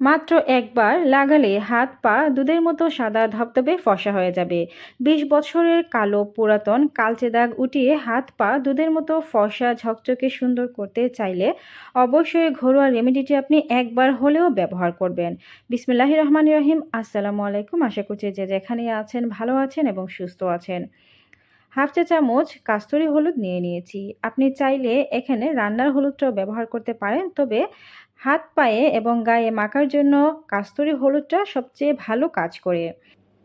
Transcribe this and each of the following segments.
মাত্র একবার লাগালে হাত পা দুধের মতো সাদা ধবধবে ফসা হয়ে যাবে। বিশ বছরের কালো পুরাতন কালচে দাগ উঠিয়ে হাত পা দুধের মতো ফসা ঝকঝকে সুন্দর করতে চাইলে অবশ্যই ঘরোয়া রেমেডিটি আপনি একবার হলেও ব্যবহার করবেন। বিসমিল্লাহ রহমান রহিম। আসসালামু আলাইকুম। আশা করছি যে যেখানে আছেন ভালো আছেন এবং সুস্থ আছেন। হাফ চা চামচ কাস্তরি হলুদ নিয়ে নিয়েছি। আপনি চাইলে এখানে রান্নার হলুদটাও ব্যবহার করতে পারেন, তবে হাত পায়ে এবং গায়ে মাখার জন্য কাস্তরি হলুদটা সবচেয়ে ভালো কাজ করে।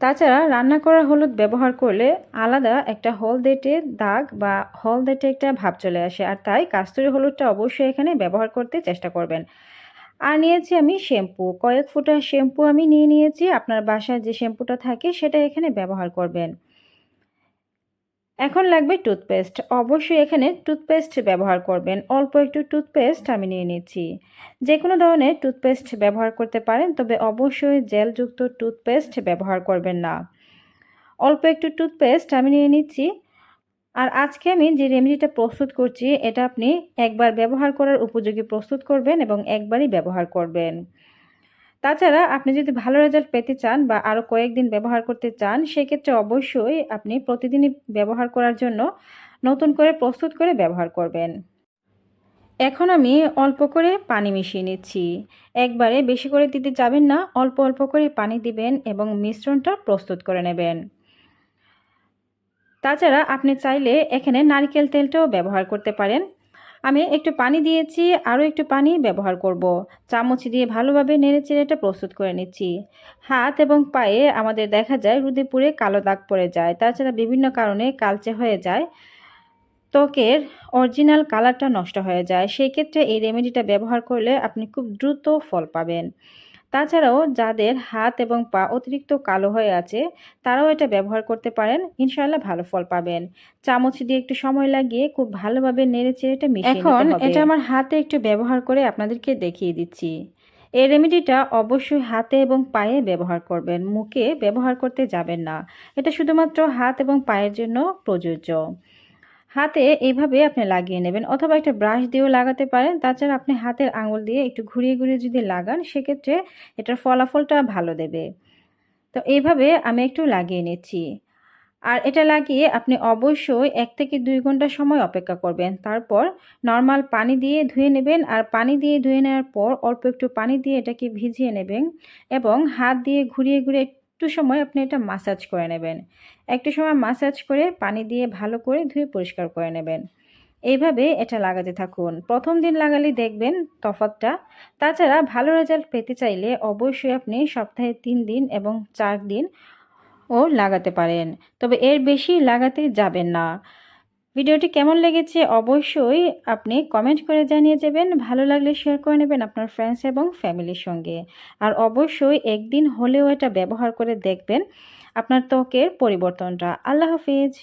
তাছাড়া রান্না করা হলুদ ব্যবহার করলে আলাদা একটা হলদেটে দাগ বা হলদেটে একটা ভাব চলে আসে আর তাই কাস্তরি হলুদটা অবশ্যই এখানে ব্যবহার করতে চেষ্টা করবেন। আর নিয়েছি আমি শ্যাম্পু। কয়েক ফুটা শ্যাম্পু আমি নিয়ে নিয়েছি। আপনার বাসায় যে শ্যাম্পুটা থাকে সেটা এখানে ব্যবহার করবেন। এখন লাগবে টুথপেস্ট। অবশ্যই এখানে টুথপেস্ট ব্যবহার করবেন। অল্প একটু টুথপেস্ট আমি নিয়ে নিচ্ছি। যে কোনো ধরনের টুথপেস্ট ব্যবহার করতে পারেন, তবে অবশ্যই জেলযুক্ত টুথপেস্ট ব্যবহার করবেন না। অল্প একটু টুথপেস্ট আমি নিয়ে নিচ্ছি। আর আজকে আমি যে রেমেডিটা প্রস্তুত করছি, এটা আপনি একবার ব্যবহার করার উপযোগী প্রস্তুত করবেন এবং একবারই ব্যবহার করবেন। তাছাড়া আপনি যদি ভালো রেজাল্ট পেতে চান বা আরও কয়েকদিন ব্যবহার করতে চান, সেক্ষেত্রে অবশ্যই আপনি প্রতিদিনই ব্যবহার করার জন্য নতুন করে প্রস্তুত করে ব্যবহার করবেন। এখন আমি অল্প করে পানি মিশিয়ে নিচ্ছি। একবারে বেশি করে দিতে যাবেন না, অল্প অল্প করে পানি দিবেন এবং মিশ্রণটা প্রস্তুত করে নেবেন। তাছাড়া আপনি চাইলে এখানে নারকেল তেলটাও ব্যবহার করতে পারেন। আমি একটু পানি দিয়েছি, আরও একটু পানি ব্যবহার করব। চামচ দিয়ে ভালোভাবে নেড়ে চেড়েটা প্রস্তুত করে নিচ্ছি। হাত এবং পায়ে আমাদের দেখা যায় রুদে পুড়ে কালো দাগ পড়ে যায়, তাছাড়া বিভিন্ন কারণে কালচে হয়ে যায়। ত্বকের অরিজিনাল কালারটা নষ্ট হয়ে যায়। সেই ক্ষেত্রে এই রেমেডিটা ব্যবহার করলে আপনি খুব দ্রুত ফল পাবেন। তাছাড়াও যাদের হাত এবং পা অতিরিক্ত কালো হয়ে আছে তারাও এটা ব্যবহার করতে পারেন। ইনশাল্লাহ ভালো ফল পাবেন। চামচ দিয়ে একটু সময় লাগিয়ে খুব ভালোভাবে নেড়ে চেড়ে এটা মিশিয়ে এখন এটা আমার হাতে একটু ব্যবহার করে আপনাদেরকে দেখিয়ে দিচ্ছি। এই রেমেডিটা অবশ্যই হাতে এবং পায়ে ব্যবহার করবেন। মুখে ব্যবহার করতে যাবেন না। এটা শুধুমাত্র হাত এবং পায়ের জন্য প্রযোজ্য। হাতে এইভাবে আপনি লাগিয়ে নেবেন অথবা একটা ব্রাশ দিয়েও লাগাতে পারেন। তাছাড়া আপনি হাতের আঙুল দিয়ে একটু ঘুরিয়ে ঘুরিয়ে যদি লাগান, সেক্ষেত্রে এটার ফলাফলটা ভালো দেবে। তো এইভাবে আমি একটু লাগিয়ে নিচ্ছি। আর এটা লাগিয়ে আপনি অবশ্যই এক থেকে দুই ঘণ্টা সময় অপেক্ষা করবেন। তারপর নর্মাল পানি দিয়ে ধুয়ে নেবেন আর পানি দিয়ে ধুয়ে নেওয়ার পর অল্প একটু পানি দিয়ে এটাকে ভিজিয়ে নেবেন এবং হাত দিয়ে ঘুরিয়ে ঘুরিয়ে একটু সময় আপনি এটা মাসাজ করে নেবেন। একটু সময় মাসাজ করে পানি দিয়ে ভালো করে ধুয়ে পরিষ্কার করে নেবেন। এইভাবে এটা লাগাতে থাকুন। প্রথম দিন লাগালে দেখবেন তফাতটা তাছাড়া ভালো রেজাল্ট পেতে চাইলে অবশ্যই আপনি সপ্তাহে তিন দিন এবং চার দিন ও লাগাতে পারেন। তবে এর বেশি লাগাতে যাবেন না। ভিডিওটি কেমন লেগেছে অবশ্যই আপনি কমেন্ট করে জানিয়ে যাবেন ভালো লাগলে শেয়ার করে নেবেন আপনার ফ্রেন্ডস এবং ফ্যামিলির সঙ্গে। আর অবশ্যই একদিন হলেও এটা ব্যবহার করে দেখবেন আপনার ত্বকের পরিবর্তনটা। আল্লাহ হাফিজ।